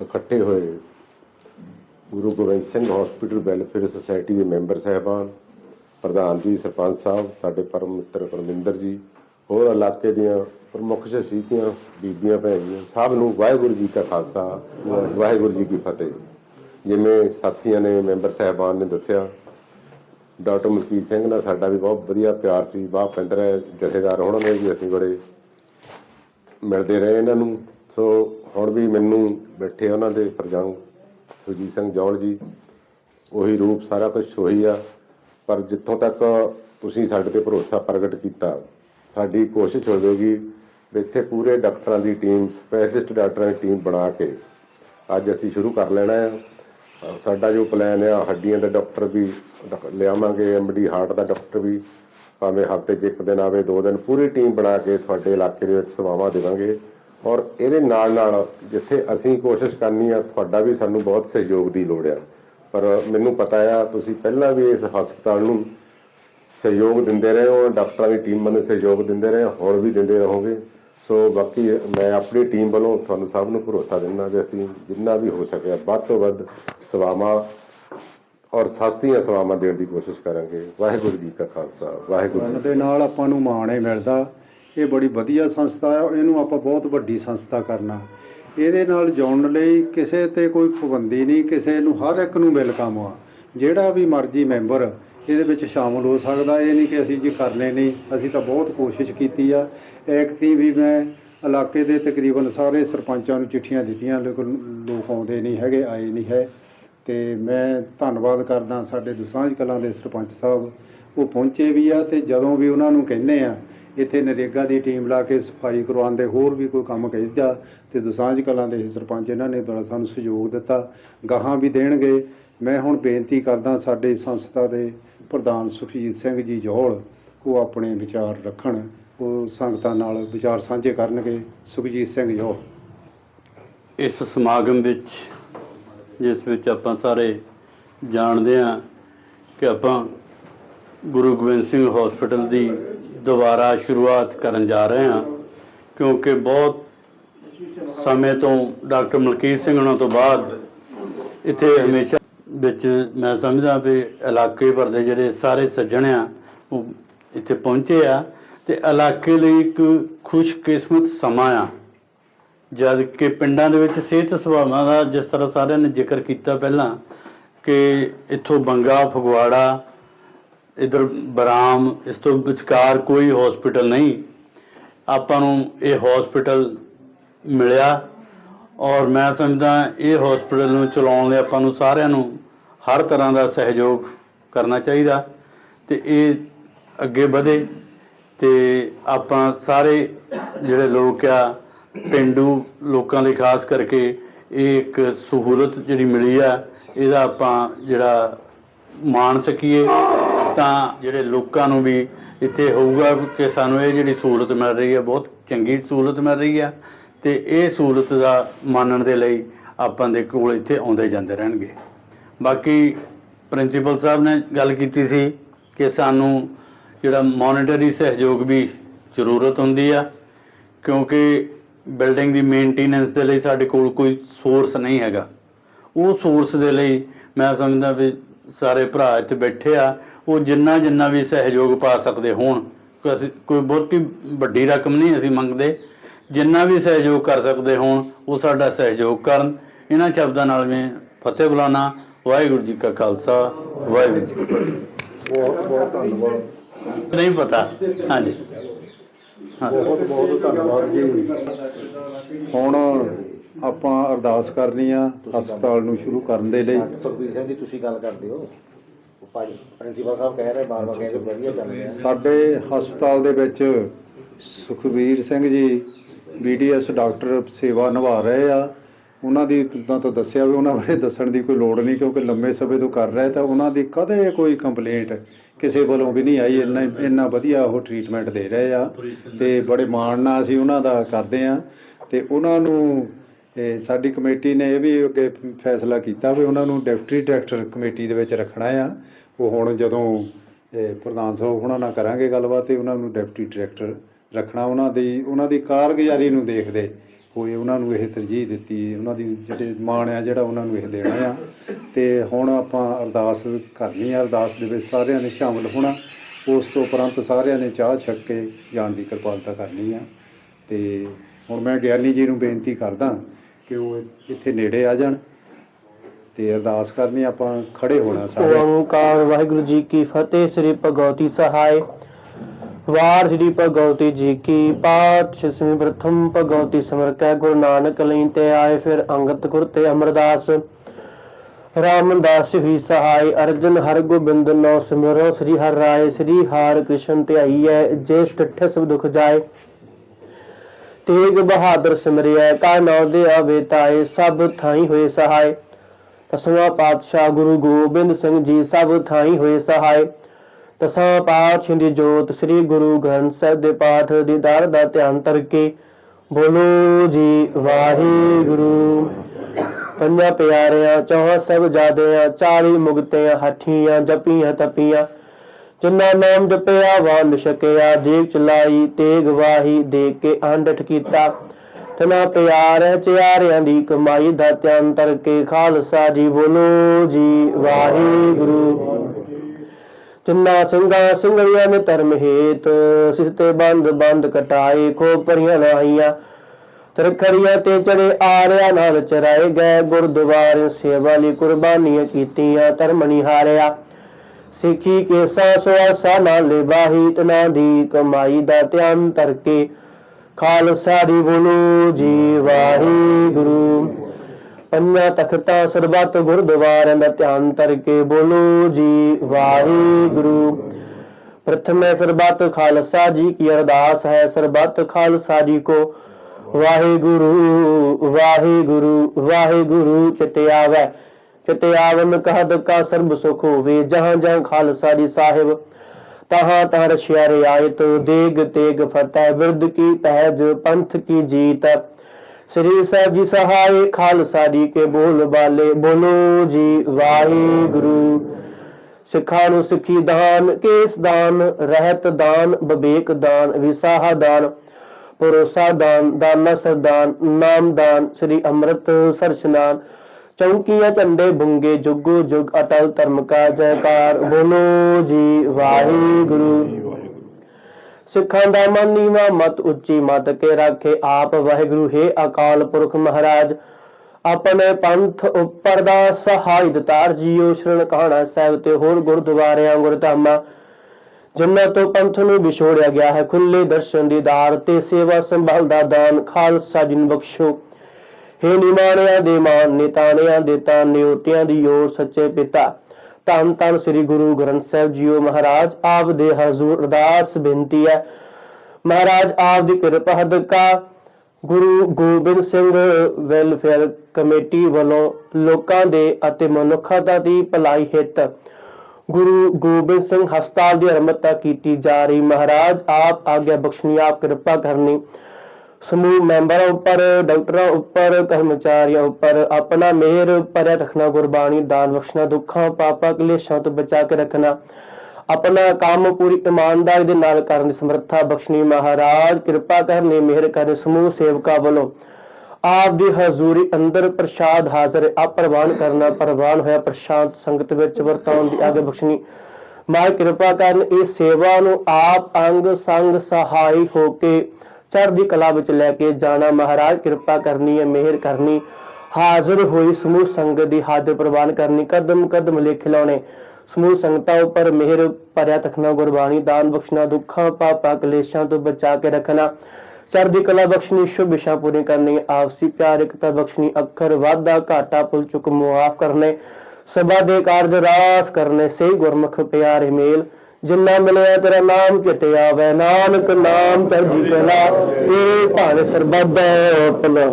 Speaker 5: ਇਕੱਠੇ ਹੋਏ Guru Gobind Singh hospital welfare society ਦੇ ਮੈਂਬਰ ਸਹਿਬਾਨ, ਪ੍ਰਧਾਨ ਜੀ ਸਰਪੰਚ ਸਾਹਿਬ, ਸਾਡੇ ਪਰਮ ਮਿੱਤਰ ਪਰਮਿੰਦਰ ਜੀ, ਹੋਰ ਇਲਾਕੇ ਦੀਆਂ ਪ੍ਰਮੁੱਖ ਸ਼ਖਸੀਅਤਾਂ, ਬੀਬੀਆਂ, ਭੈਣੀਆਂ, ਸਭ ਨੂੰ ਵਾਹਿਗੁਰੂ ਜੀ ਕਾ ਖਾਲਸਾ, ਵਾਹਿਗੁਰੂ ਜੀ ਕੀ ਫਤਿਹ। ਜਿਵੇਂ ਸਾਥੀਆਂ ਨੇ ਮੈਂਬਰ ਸਹਿਬਾਨ ਨੇ ਦੱਸਿਆ ਡਾਕਟਰ ਮਲਕੀਤ ਸਿੰਘ ਨਾਲ ਸਾਡਾ ਵੀ ਬਹੁਤ ਵਧੀਆ ਪਿਆਰ ਸੀ ਬਾਹ ਪੈਂਦਰ ਜਥੇਦਾਰ ਉਹਨਾਂ ਨੇ ਵੀ ਅਸੀਂ ਬੜੇ ਮਿਲਦੇ ਰਹੇ ਇਹਨਾਂ ਨੂੰ। ਸੋ ਹੁਣ ਵੀ ਮੈਨੂੰ ਬੈਠੇ ਉਹਨਾਂ ਦੇ ਪ੍ਰਜੰਗ ਸੁਜੀਤ ਸਿੰਘ ਜੌਲ ਜੀ, ਉਹੀ ਰੂਪ ਸਾਰਾ ਕੁਝ ਉਹੀ ਆ। ਪਰ ਜਿੱਥੋਂ ਤੱਕ ਤੁਸੀਂ ਸਾਡੇ ਤੇ ਭਰੋਸਾ ਪ੍ਰਗਟ ਕੀਤਾ, ਸਾਡੀ ਕੋਸ਼ਿਸ਼ ਹੋਵੇਗੀ ਵੀ ਇੱਥੇ ਪੂਰੇ ਡਾਕਟਰਾਂ ਦੀ ਟੀਮ, ਸਪੈਸ਼ਲਿਸਟ ਡਾਕਟਰਾਂ ਦੀ ਟੀਮ ਬਣਾ ਕੇ ਅੱਜ ਅਸੀਂ ਸ਼ੁਰੂ ਕਰ ਲੈਣਾ ਹੈ ਸਾਡਾ ਜੋ ਪਲਾਨ ਆ ਹੱਡੀਆਂ ਦਾ ਡਾਕਟਰ ਵੀ ਡ- ਲਿਆਵਾਂਗੇ ਐਮਡੀ ਹਾਰਟ ਦਾ ਡਾਕਟਰ ਵੀ। ਭਾਵੇਂ ਹਫ਼ਤੇ 'ਚ ਇੱਕ ਦਿਨ ਆਵੇ ਦੋ ਦਿਨ ਪੂਰੀ ਟੀਮ ਬਣਾ ਕੇ ਤੁਹਾਡੇ ਇਲਾਕੇ ਦੇ ਵਿੱਚ ਸੇਵਾਵਾਂ ਦੇਵਾਂਗੇ। ਔਰ ਇਹਦੇ ਨਾਲ ਨਾਲ ਜਿੱਥੇ ਅਸੀਂ ਕੋਸ਼ਿਸ਼ ਕਰਨੀ ਆ ਤੁਹਾਡਾ ਵੀ ਸਾਨੂੰ ਬਹੁਤ ਸਹਿਯੋਗ ਦੀ ਲੋੜ ਆ। ਪਰ ਮੈਨੂੰ ਪਤਾ ਆ ਤੁਸੀਂ ਪਹਿਲਾਂ ਵੀ ਇਸ ਹਸਪਤਾਲ ਨੂੰ ਸਹਿਯੋਗ ਦਿੰਦੇ ਰਹੇ ਹੋ ਡਾਕਟਰਾਂ ਦੀ ਟੀਮ ਨੂੰ ਸਹਿਯੋਗ ਦਿੰਦੇ ਰਹੇ ਹੋ, ਹੁਣ ਵੀ ਦਿੰਦੇ ਰਹੋਗੇ। ਸੋ ਬਾਕੀ ਮੈਂ ਆਪਣੀ ਟੀਮ ਵੱਲੋਂ ਤੁਹਾਨੂੰ ਸਭ ਨੂੰ ਭਰੋਸਾ ਦਿੰਦਾ ਕਿ ਅਸੀਂ ਜਿੰਨਾ ਵੀ ਹੋ ਸਕਿਆ ਵੱਧ ਤੋਂ ਵੱਧ ਸੇਵਾਵਾਂ ਔਰ ਸਸਤੀਆਂ ਸੇਵਾਵਾਂ ਦੇਣ ਦੀ ਕੋਸ਼ਿਸ਼ ਕਰਾਂਗੇ। ਵਾਹਿਗੁਰੂ ਜੀ ਕਾ ਖਾਲਸਾ, ਵਾਹਿਗੁਰੂ ਜੀ
Speaker 2: ਦੇ ਨਾਲ ਆਪਾਂ ਨੂੰ ਮਾਣ ਹੀ ਮਿਲਦਾ। ਇਹ ਬੜੀ ਵਧੀਆ ਸੰਸਥਾ ਹੈ, ਇਹਨੂੰ ਆਪਾਂ ਬਹੁਤ ਵੱਡੀ ਸੰਸਥਾ ਕਰਨਾ। ਇਹਦੇ ਨਾਲ ਜੁੜਨ ਲਈ ਕਿਸੇ ਤੇ ਕੋਈ ਪਾਬੰਦੀ ਨਹੀਂ, ਕਿਸੇ ਨੂੰ ਹਰ ਇੱਕ ਨੂੰ ਵੈਲਕਮ ਆ। ਜਿਹੜਾ ਵੀ ਮਰਜ਼ੀ ਮੈਂਬਰ ਇਹਦੇ ਵਿੱਚ ਸ਼ਾਮਲ ਹੋ ਸਕਦਾ। ਇਹ ਨਹੀਂ ਕਿ ਅਸੀਂ ਜੀ ਕਰਨੇ ਨਹੀਂ, ਅਸੀਂ ਤਾਂ ਬਹੁਤ ਕੋਸ਼ਿਸ਼ ਕੀਤੀ ਆ। ਐਕਤੀ ਵੀ ਮੈਂ ਇਲਾਕੇ ਦੇ ਤਕਰੀਬਨ ਸਾਰੇ ਸਰਪੰਚਾਂ ਨੂੰ ਚਿੱਠੀਆਂ ਦਿੱਤੀਆਂ, ਲੇਕਿਨ ਲੋਕ ਆਉਂਦੇ ਨਹੀਂ ਹੈਗੇ, ਆਏ ਨਹੀਂ ਹੈ। ਤੇ ਮੈਂ ਧੰਨਵਾਦ ਕਰਦਾ ਸਾਡੇ ਦੁਸਾਂਝ ਕਲਾਂ ਦੇ ਸਰਪੰਚ ਸਾਹਿਬ, ਉਹ ਪਹੁੰਚੇ ਵੀ ਆ ਤੇ ਜਦੋਂ ਵੀ ਉਹਨਾਂ ਨੂੰ ਕਹਿੰਦੇ ਆ, ਇੱਥੇ ਨਰੇਗਾ ਦੀ ਟੀਮ ਲਾ ਕੇ ਸਫ਼ਾਈ ਕਰਵਾਉਂਦੇ ਹੋਰ ਵੀ ਕੋਈ ਕੰਮ ਕਹਿੰਦਾ ਤੇ ਦੁਸਾਂਝ ਕਲਾਂ ਦੇ ਸਰਪੰਚ ਇਹਨਾਂ ਨੇ ਬੜਾ ਸਾਨੂੰ ਸਹਿਯੋਗ ਦਿੱਤਾ। ਗਾਹਾਂ ਵੀ ਦੇਣਗੇ। ਮੈਂ ਹੁਣ ਬੇਨਤੀ ਕਰਦਾ ਸਾਡੇ ਸੰਸਥਾ ਦੇ ਪ੍ਰਧਾਨ ਸੁਖਜੀਤ ਸਿੰਘ ਜੀ ਜੋਲ ਉਹ ਆਪਣੇ ਵਿਚਾਰ ਰੱਖਣ, ਉਹ ਸੰਗਤਾਂ ਨਾਲ ਵਿਚਾਰ ਸਾਂਝੇ ਕਰਨਗੇ ਸੁਖਜੀਤ ਸਿੰਘ ਜੋਲ
Speaker 6: ਇਸ ਸਮਾਗਮ ਵਿੱਚ, ਜਿਸ ਵਿੱਚ ਆਪਾਂ ਸਾਰੇ ਜਾਣਦੇ ਹਾਂ ਕਿ ਆਪਾਂ ਗੁਰੂ ਗੋਬਿੰਦ ਸਿੰਘ ਹਸਪੀਟਲ ਦੀ ਦੁਬਾਰਾ ਸ਼ੁਰੂਆਤ ਕਰਨ ਜਾ ਰਹੇ ਹਾਂ, ਕਿਉਂਕਿ ਬਹੁਤ ਸਮੇਂ ਤੋਂ ਡਾਕਟਰ ਮਲਕੀਤ ਸਿੰਘ ਉਹਨਾਂ ਤੋਂ ਬਾਅਦ ਇੱਥੇ ਹਮੇਸ਼ਾ ਵਿੱਚ ਮੈਂ ਸਮਝਦਾ ਵੀ ਇਲਾਕੇ ਭਰ ਦੇ ਜਿਹੜੇ ਸਾਰੇ ਸੱਜਣ ਆ, ਉਹ ਇੱਥੇ ਪਹੁੰਚੇ ਆ ਤੇ ਇਲਾਕੇ ਲਈ ਇੱਕ ਖੁਸ਼ਕਿਸਮਤ ਸਮਾਂ ਆ। ਜਦ ਕਿ ਪਿੰਡਾਂ ਦੇ ਵਿੱਚ ਸਿਹਤ ਸੇਵਾਵਾਂ ਦਾ ਜਿਸ ਤਰ੍ਹਾਂ ਸਾਰਿਆਂ ਨੇ ਜ਼ਿਕਰ ਕੀਤਾ ਪਹਿਲਾਂ ਕਿ ਇੱਥੋਂ ਬੰਗਾ, ਫਗਵਾੜਾ, ਇਧਰ ਬਰਾਮ, ਇਸ ਤੋਂ ਵਿਚਕਾਰ ਕੋਈ ਹਸਪੀਟਲ ਨਹੀਂ। ਆਪਾਂ ਨੂੰ ਇਹ ਹਸਪੀਟਲ ਮਿਲਿਆ ਔਰ ਮੈਂ ਸਮਝਦਾ ਇਹ ਹਸਪੀਟਲ ਨੂੰ ਚਲਾਉਣ ਲਈ ਆਪਾਂ ਨੂੰ ਸਾਰਿਆਂ ਨੂੰ ਹਰ ਤਰ੍ਹਾਂ ਦਾ ਸਹਿਯੋਗ ਕਰਨਾ ਚਾਹੀਦਾ ਤੇ ਇਹ ਅੱਗੇ ਵਧੇ ਤੇ ਆਪਾਂ ਸਾਰੇ ਜਿਹੜੇ ਲੋਕ ਆ, ਪਿੰਡੂ ਲੋਕਾਂ ਲਈ ਖਾਸ ਕਰਕੇ ਇਹ ਇੱਕ ਸਹੂਲਤ ਜਿਹੜੀ ਮਿਲੀ ਆ, ਇਹਦਾ ਆਪਾਂ ਜਿਹੜਾ ਮਾਣ ਸਕੀਏ ਤਾਂ ਜਿਹੜੇ ਲੋਕਾਂ ਨੂੰ ਵੀ ਇੱਥੇ ਹੋਊਗਾ ਕਿ ਸਾਨੂੰ ਇਹ ਜਿਹੜੀ ਸਹੂਲਤ ਮਿਲ ਰਹੀ ਹੈ ਬਹੁਤ ਚੰਗੀ ਸਹੂਲਤ ਮਿਲ ਰਹੀ ਆ ਤੇ ਇਹ ਸਹੂਲਤ ਦਾ ਮਾਣਨ ਦੇ ਲਈ ਆਪਾਂ ਦੇ ਕੋਲ ਇੱਥੇ ਆਉਂਦੇ ਜਾਂਦੇ ਰਹਿਣਗੇ। ਬਾਕੀ ਪ੍ਰਿੰਸੀਪਲ ਸਾਹਿਬ ਨੇ ਗੱਲ ਕੀਤੀ ਸੀ ਕਿ ਸਾਨੂੰ ਜਿਹੜਾ ਮੋਨਿਟਰੀ ਸਹਿਯੋਗ ਵੀ ਜ਼ਰੂਰਤ ਹੁੰਦੀ ਆ, ਕਿਉਂਕਿ ਬਿਲਡਿੰਗ ਦੀ ਮੇਨਟੇਨੈਂਸ ਦੇ ਲਈ ਸਾਡੇ ਕੋਲ ਕੋਈ ਸੋਰਸ ਨਹੀਂ ਹੈਗਾ। ਉਹ ਸੋਰਸ ਦੇ ਲਈ ਮੈਂ ਸਮਝਦਾ ਵੀ ਸਾਰੇ ਭਰਾ ਇੱਥੇ ਬੈਠੇ ਆ, ਉਹ ਜਿੰਨਾ ਜਿੰਨਾ ਵੀ ਸਹਿਯੋਗ ਪਾ ਸਕਦੇ ਹੋਣ। ਕੋਈ ਅਸੀਂ ਕੋਈ ਬਹੁਤੀ ਵੱਡੀ ਰਕਮ ਨਹੀਂ ਅਸੀਂ ਮੰਗਦੇ। ਜਿੰਨਾ ਵੀ ਸਹਿਯੋਗ ਕਰ ਸਕਦੇ ਹੋਣ, ਉਹ ਸਾਡਾ ਸਹਿਯੋਗ ਕਰਨ। ਇਹਨਾਂ ਸ਼ਬਦਾਂ ਨਾਲ ਮੈਂ ਫਤਿਹ ਬੁਲਾਣਾ ਵਾਹਿਗੁਰੂ ਜੀ ਕਾ ਖਾਲਸਾ ਵਾਹਿਗੁਰੂ ਜੀ ਕੀ ਫਤਿਹ।
Speaker 2: ਬਹੁਤ ਬਹੁਤ ਧੰਨਵਾਦ।
Speaker 6: ਨਹੀਂ ਪਤਾ। ਹਾਂਜੀ। ਹਾਂ।
Speaker 2: ਬਹੁਤ ਬਹੁਤ ਧੰਨਵਾਦ ਜੀ। ਹੁਣ ਆਪਾਂ ਅਰਦਾਸ ਕਰਨੀ ਆ ਹਸਪਤਾਲ ਨੂੰ ਸ਼ੁਰੂ ਕਰਨ ਦੇ ਲਈ।
Speaker 3: ਸੁਖਬੀਰ ਸਿੰਘ ਜੀ ਤੁਸੀਂ ਗੱਲ ਕਰਦੇ ਹੋ। ਉਹ ਭਾਈ ਪ੍ਰਿੰਸੀਪਲ ਸਾਹਿਬ ਕਹਿ ਰਹੇ ਬਾਰ-ਬਾਰ ਕਹਿੰਦੇ ਵਧੀਆ ਚੱਲ ਰਿਹਾ।
Speaker 2: ਸਾਡੇ ਹਸਪਤਾਲ ਦੇ ਵਿੱਚ ਸੁਖਵੀਰ ਸਿੰਘ ਜੀ ਬੀਡੀਐਸ ਡਾਕਟਰ ਸੇਵਾ ਨਿਭਾ ਰਹੇ ਆ। ਉਹਨਾਂ ਦੀ ਤਾਂ ਤਾਂ ਦੱਸਿਆ ਵੀ ਉਹਨਾਂ ਬਾਰੇ ਦੱਸਣ ਦੀ ਕੋਈ ਲੋੜ ਨਹੀਂ, ਕਿਉਂਕਿ ਲੰਮੇ ਸਮੇਂ ਤੋਂ ਕਰ ਰਹੇ ਤਾਂ ਉਹਨਾਂ ਦੀ ਕਦੇ ਕੋਈ ਕੰਪਲੇਂਟ ਕਿਸੇ ਵੱਲੋਂ ਵੀ ਨਹੀਂ ਆਈ। ਇੰਨਾ ਇੰਨਾ ਵਧੀਆ ਉਹ ਟ੍ਰੀਟਮੈਂਟ ਦੇ ਰਹੇ ਆ ਤੇ ਬੜੇ ਮਾਣ ਨਾਲ ਅਸੀਂ ਉਹਨਾਂ ਦਾ ਕਰਦੇ ਆ ਤੇ ਉਹਨਾਂ ਨੂੰ ਸਾਡੀ ਕਮੇਟੀ ਨੇ ਇਹ ਵੀ ਅੱਗੇ ਫੈਸਲਾ ਕੀਤਾ ਵੀ ਉਹਨਾਂ ਨੂੰ ਡਿਪਟੀ ਡਾਇਰੈਕਟਰ ਕਮੇਟੀ ਦੇ ਵਿੱਚ ਰੱਖਣਾ ਆ। ਉਹ ਹੁਣ ਜਦੋਂ ਪ੍ਰਧਾਨ ਸਾਹਿਬ ਉਹਨਾਂ ਨਾਲ ਕਰਾਂਗੇ ਗੱਲਬਾਤ ਤੇ ਉਹਨਾਂ ਨੂੰ ਡਿਪਟੀ ਡਾਇਰੈਕਟਰ ਰੱਖਣਾ, ਉਹਨਾਂ ਦੀ ਉਹਨਾਂ ਦੀ ਕਾਰਗੁਜ਼ਾਰੀ ਨੂੰ ਦੇਖਦੇ ਹੋਏ ਉਹਨਾਂ ਨੂੰ ਇਹ ਤਰਜੀਹ ਦਿੱਤੀ, ਉਹਨਾਂ ਦੀ ਜਿਹੜੇ ਮਾਣ ਆ ਜਿਹੜਾ ਉਹਨਾਂ ਨੂੰ ਇਹ ਦੇਣਾ ਆ। ਤੇ ਹੁਣ ਆਪਾਂ ਅਰਦਾਸ ਕਰਨੀ ਆ, ਅਰਦਾਸ ਦੇ ਵਿੱਚ ਸਾਰਿਆਂ ਨੇ ਸ਼ਾਮਲ ਹੋਣਾ। ਉਸ ਤੋਂ ਉਪਰੰਤ ਸਾਰਿਆਂ ਨੇ ਚਾਹ ਛਕ ਕੇ ਜਾਣ ਦੀ ਕਿਰਪਾਲਤਾ ਕਰਨੀ ਆ। ਤੇ ਹੁਣ ਮੈਂ ਗਿਆਨੀ ਜੀ ਨੂੰ ਬੇਨਤੀ ਕਰਦਾ ਕਿ ਉਹ ਇੱਥੇ ਨੇੜੇ ਆ ਜਾਣ ਤੇ ਅਰਦਾਸ ਕਰਨੀ, ਆਪਾਂ ਖੜੇ ਹੋਣਾ ਸਾਰੇ।
Speaker 7: ਓੰਕਾਰ ਵਾਹਿਗੁਰੂ ਜੀ ਕੀ ਫਤਿਹ, ਸ੍ਰੀ ਭਗਵਤੀ ਸਹਾਇ। ਵਾਰ ਸ੍ਰੀ ਭਗਵਤੀ ਜੀ ਕੀ ਪਾਠ ਛਸਵੇਂ ਪ੍ਰਥਮ ਭਗਵਤੀ ਸਿਮਰ ਕੈ ਗੁਰੂ ਨਾਨਕ ਲਈ ਤੇ ਆਏ, ਫਿਰ ਅੰਗਤ ਗੁਰ ਤੇ ਅਮਰਦਾਸ। ਰਾਮਦਾਸ ਹੀ ਸਹਾਇ ਅਰਜਨ ਹਰ ਗੋਬਿੰਦ ਨੋ ਸਿਮਰੋ, ਸ੍ਰੀ ਹਰਿ ਰਾਏ, ਸ੍ਰੀ ਹਰਿ ਕ੍ਰਿਸ਼ਨ ਧਿਆਈਐ ਜੇ ਸਟਠ ਸਭ ਦੁਖ ਜਾਏ। ਤੇਗ ਬਹਾਦਰ ਸਿਮਰਿਆ ਕਾ ਨੌ ਦੇ ਆਵੇ ਤਾਏ ਸਭ ਥਾਈ ਹੋਏ ਸਹਾਇ ਦਸਵਾਂ ਪਾਤਸ਼ਾਹ ਗੁਰੂ ਗੋਬਿੰਦ ਸਿੰਘ ਜੀ ਸਭ ਥਾਈ ਹੋਏ ਸਹਾਇ ਦਸਾਂ ਪਾਤਸ਼ਾਹ ਦੀ ਜੋਤ ਸ੍ਰੀ ਗੁਰੂ ਗ੍ਰੰਥ ਸਾਹਿਬ ਦੇ ਪਾਠ ਦੀ ਦਰ ਦਾ ਧਿਆਨ ਕਰਕੇ ਬੋਲੋ ਜੀ, ਵਾਹਿਗੁਰੂ। ਪੰਜਾਂ ਪਿਆਰਿਆਂ, ਚੌਹਾਂ ਸਾਹਿਬਜ਼ਾਦਿਆਂ ਚਾਲੀ ਮੁਕਤਿਆਂ ਹੱਠੀਆਂ, ਜਪੀਆਂ, ਤਪੀਆਂ। ਜਿਨ੍ਹਾਂ ਨਾਮ ਜਪਿਆ ਵੰਡ ਸ਼ਕਿਆ ਦੇਗ ਚਲਾਈ, ਤੇਗ ਵਾਹੀ ਦੇ ਕੇ ਅੰਡਠ ਕੀਤਾ। ਤਨਾ ਪਿਆਰ ਚਾਰਿਆਂ ਦੀ ਕਮਾਈ ਦਾ ਧਿਆਨ ਕਰਕੇ ਖਾਲਸਾ ਜੀ ਬੋਲੋ ਜੀ, ਵਾਹਿਗੁਰੂ। ਜਿਨ੍ਹਾਂ ਸਿੰਘਾਂ ਸਿੰਘੜੀਆਂ ਨੇ ਧਰਮ ਹੇਤ, ਸਿਰ ਤੇ ਬੰਦ ਬੰਦ ਕਟਾਏ ਖੋਪਰੀਆਂ ਲਾਈਆਂ ਤਰਖੜੀਆਂ ਤੇ ਚੜੇ ਆਰਿਆਂ ਨਾਲ ਚਰਾਏ ਗਏ, ਗੁਰਦੁਆਰੇ ਸੇਵਾ ਲਈ ਕੁਰਬਾਨੀਆਂ ਕੀਤੀਆਂ, ਧਰਮ ਨਿਹਾਰਿਆ ਹਾਰਿਆ। ਸਿੱਖੀ ਕੇ ਸਾਸਵਾਸਾ ਨਾਲ ਨਿਭਾਹੀ, ਤਨਾ ਦੀ ਕਮਾਈ ਦਾ ਧਿਆਨ ਤਰਕੇ ਖਾਲਸਾ ਦੀ ਬੋਲੋ, ਜੀ ਵਾਹਿਗੁਰੂ। ਪੰਜਾਂ ਤਖਤਾਂ ਸਰਬੱਤ ਗੁਰਦੁਆਰਿਆਂ ਦਾ ਧਿਆਨ ਕਰਕੇ ਬੋਲੋ ਜੀ ਵਾਹਿਗੁਰੂ। ਪ੍ਰਥਮੇ ਸਰਬੱਤ ਖਾਲਸਾ ਜੀ ਕੀ ਅਰਦਾਸ ਹੈ, ਸਰਬੱਤ ਖਾਲਸਾ ਜੀ ਕੋ। ਵਾਹਿਗੁਰੂ ਵਾਹਿਗੁਰੂ ਵਾਹਿਗੁਰੂ ਚਿਤੇ ਆਵੈ। ਚਿਤੇ ਆਵਨ ਕਹਦ ਕਾ ਸਰਬ ਸੁਖ ਹੋਵੇ, ਜਹਾਂ ਜਹਾਂ ਖਾਲਸਾ ਜੀ ਸਾਹਿਬ। ਤਹਾਂ ਤਹਾਂ ਰਸ਼ਿਆ ਰਿਆਇਤ, ਦੇਗ ਤੇਗ ਫਤਿਹ ਬਿਰਦ ਕੀ ਪਹਿਜ ਪੰਥ ਕੀ ਜੀਤ। ਸ੍ਰੀ ਸਾਹਿਬ ਜੀ ਸਹਾਇ ਖਾਲਸਾ ਜੀ ਕੇ ਬੋਲ ਬਾਲੇ, ਬੋਲੋ ਜੀ ਵਾਹਿਗੁਰੂ। ਸਿੱਖਾਂ ਨੂੰ ਸਿੱਖੀ ਦਾਨ, ਕੇਸ ਦਾਨ, ਰਹਿਤ ਦਾਨ ਬਵੇਕ ਦਾਨ, ਵਿਸਾਹਾ ਦਾਨ, ਭਰੋਸਾ ਦਾਨ, ਦਾਨਾ ਸਰਦਾਨ, ਨਾਮ ਦਾਨ, ਸ੍ਰੀ ਅੰਮ੍ਰਿਤ ਸਰਸ਼ਨਾਨ ਚੌਂਕੀਆਂ, ਝੰਡੇ, ਬੁੰਗੇ, ਜੁਗੋ ਜੁਗ, ਅਟਲ ਧਰਮ ਕਾ ਜੈਕਾਰ, ਬੋਲੋ ਜੀ ਵਾਹਿਗੁਰੂ। ਸਿੱਖਾਂ ਦਾ ਮਨ ਨੀਵਾ, ਮਤ ਉੱਚੀ ਮਤ ਕੇ ਰੱਖੇ ਆਪ। ਵਾਹਿਗੁਰੂ, ਹੈ ਅਕਾਲ ਪੁਰਖ ਮਹਾਰਾਜ, ਆਪਣੇ ਪੰਥ ਉੱਪਰ ਦਾ ਸਹਾਇ ਦਤਾਰ ਜੀਓ, ਸ਼ਰਨ ਕਹਾਣਾ ਸਾਹਿਬ ਤੇ ਹੋਰ ਗੁਰਦੁਆਰਿਆਂ, ਗੁਰਧਾਮਾਂ, ਜਿਨ੍ਹਾਂ ਤੋਂ ਪੰਥ ਨੂੰ ਵਿਛੋੜਿਆ ਗਿਆ ਹੈ। ਖੁੱਲੇ ਦਰਸ਼ਨ ਦੀਦਾਰ ਤੇ ਸੇਵਾ ਸੰਭਾਲ ਦਾ ਦਾਨ ਖਾਲਸਾ ਜੀ ਬਖਸ਼ੋ। ਹੇ ਨਿਮਾਣਿਆਂ ਦੇ ਮਾਨ, ਨਿਤਾਣਿਆਂ ਦੇ ਤਾਂ ਨਿਉਤਿਆਂ ਦੀ ਓਰ ਸੱਚੇ ਪਿਤਾ ਧੰਨ ਧੰਨ ਸ੍ਰੀ ਗੁਰੂ ਗ੍ਰੰਥ ਸਾਹਿਬ ਜੀਓ ਮਹਾਰਾਜ ਆਪ ਦੇ ਹਜ਼ੂਰ ਅਰਦਾਸ ਬੇਨਤੀ ਹੈ। ਮਹਾਰਾਜ ਆਪ ਦੀ ਕਿਰਪਾ ਹਦਕਾ ਗੁਰੂ ਗੋਬਿੰਦ ਸਿੰਘ ਵੈਲਫੇਅਰ ਕਮੇਟੀ ਵੱਲੋਂ ਲੋਕਾਂ ਦੇ ਅਤੇ ਮਨੁੱਖਤਾ ਦੀ ਭਲਾਈ ਹਿੱਤ ਗੁਰੂ ਗੋਬਿੰਦ ਸਿੰਘ ਹਸਪਤਾਲ ਦੀ ਹਰਮਤਾ ਕੀਤੀ ਜਾ ਰਹੀ। ਮਹਾਰਾਜ, ਆਪ ਆਗਿਆ ਬਖਸ਼ਣੀ, ਆਪ ਕਿਰਪਾ ਕਰਨੀ। ਸਮੂਹ ਮੈਂਬਰਾਂ ਉੱਪਰ, ਡਾਕਟਰਾਂ ਉੱਪਰ, ਕਰਮਚਾਰੀਆਂ ਉੱਪਰ, ਆਪਣਾ ਮਿਹਰ ਭਰਿਆ ਰੱਖਣਾ, ਗੁਰਬਾਣੀ, ਦਾਨ ਬਖਸ਼ਣਾ, ਦੁੱਖਾਂ, ਪਾਪਾਂ, ਕਲੇਸ਼ਾਂ ਤੋਂ ਬਚਾ ਕੇ ਰੱਖਣਾ, ਆਪਣਾ ਕੰਮ ਪੂਰੀ ਇਮਾਨਦਾਰੀ ਦੇ ਨਾਲ ਕਰਨ ਦੀ ਸਮਰੱਥਾ ਬਖਸ਼ਣੀ, ਮਹਾਰਾਜ ਕਿਰਪਾ ਕਰਨੀ ਮਿਹਰ ਕਰਨੀ, ਸਮੂਹ ਸੇਵਕਾਂ ਵੱਲੋਂ ਆਪ ਦੀ ਹਜ਼ੂਰੀ ਅੰਦਰ ਪ੍ਰਸ਼ਾਦ ਹਾਜ਼ਰ ਆਪ ਪ੍ਰਵਾਨ ਕਰਨਾ, ਪ੍ਰਵਾਨ ਹੋਇਆ ਪ੍ਰਸ਼ਾਂਤ ਸੰਗਤ ਵਿੱਚ ਵਰਤਾਉਣ ਦੀ ਆਗੇ ਬਖਸ਼ਣੀ। ਮਾਂ ਕਿਰਪਾ ਕਰਨ, ਇਸ ਸੇਵਾ ਨੂੰ ਆਪ ਅੰਗ ਸੰਗ ਸਹਾਈ ਹੋ ਕੇ ਚੜ੍ਹਦੀ ਕਲਾ ਵਿੱਚ ਲੈ ਕੇ ਜਾਣਾ, ਮਹਾਰਾਜ ਕਿਰਪਾ ਕਰਨੀ ਹੈ, ਮਿਹਰ ਕਰਨੀ, ਹਾਜ਼ਰ ਹੋਈ ਸਮੂਹ ਸੰਗਤ ਦੀ ਹਾਜ਼ਰ ਪ੍ਰਵਾਨ ਕਰਨੀ, ਕਦਮ ਕਦਮ ਲਿਖ ਲਾਉਣੇ, ਸਮੂਹ ਸੰਗਤਾਂ ਉੱਪਰ ਮਿਹਰ ਭਰਿਆ ਤਖਣਾ ਗੁਰਬਾਣੀ, ਦਾਨ ਬਖਸ਼ਣਾ, ਦੁੱਖਾਂ, ਪਾਪਾਂ, ਕਲੇਸ਼ਾਂ ਤੋਂ ਬਚਾ ਕੇ ਰੱਖਣਾ, ਚੜ੍ਹਦੀ ਕਲਾ ਬਖਸ਼ਣੀ, ਸ਼ੁਭ ਇਸ਼ਾ ਪੂਰੀ ਕਰਨੀ, ਆਪਸੀ ਪਿਆਰ, ਇਕਤਾ ਬਖਸ਼ਣੀ, ਅੱਖਰ ਵਾਧਾ, ਘਾਟਾ, ਪੁਲ ਚੁੱਕ ਮੁਆਫ ਕਰਨੇ, ਸਭਾ ਦੇ ਕਾਰਜ ਰਾਸ ਕਰਨੇ, ਸਹੀ ਗੁਰਮੁਖ ਪਿਆਰ ਮੇਲ ਜਿੰਨਾ ਮਿਲਿਆ ਤੇਰਾ ਨਾਮ ਕਿਤੇ ਆਵੇ ਨਾਨਕ ਨਾਮ ਚੜ੍ਹਦੀ ਕਲਾ ਇਹ ਭਾਵੇਂ ਸਰਬੱਤ ਦਾ ਭਲਾ।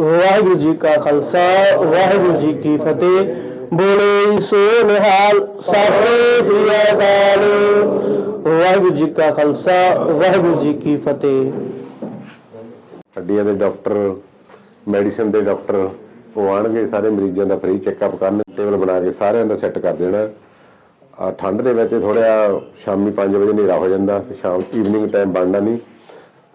Speaker 7: ਵਾਹਿਗੁਰੂ ਜੀ ਕਾ ਖਾਲਸਾ, ਵਾਹਿਗੁਰੂ ਜੀ ਕੀ ਫਤਿਹ। ਬੋਲੇ ਸੋ ਨਿਹਾਲ ਸਤਿ ਸ੍ਰੀ ਅਕਾਲ। ਵਾਹਿਗੁਰੂ ਜੀ ਕਾ ਖਾਲਸਾ, ਵਾਹਿਗੁਰੂ ਜੀ ਕੀ ਫਤਿਹ।
Speaker 5: ਹੱਡੀਆਂ ਦੇ ਡਾਕਟਰ, ਮੈਡੀਸਨ ਦੇ ਡਾਕਟਰ ਉਹ ਆਣਗੇ, ਸਾਰੇ ਮਰੀਜ਼ਾਂ ਦਾ ਫ੍ਰੀ ਚੈੱਕਅਪ ਕਰਨ ਟੇਬਲ ਬਣਾ ਕੇ ਸਾਰਿਆਂ ਦਾ ਸੈੱਟ ਕਰ ਦੇਣਾ। ਠੰਡ ਦੇ ਵਿੱਚ ਥੋੜਾ ਸ਼ਾਮੀ 5 ਵਜੇ ਹਨੇਰਾ ਹੋ ਜਾਂਦਾ ਤੇ ਸ਼ਾਮ ਈਵਨਿੰਗ ਟਾਈਮ ਬਣਦਾ ਨਹੀਂ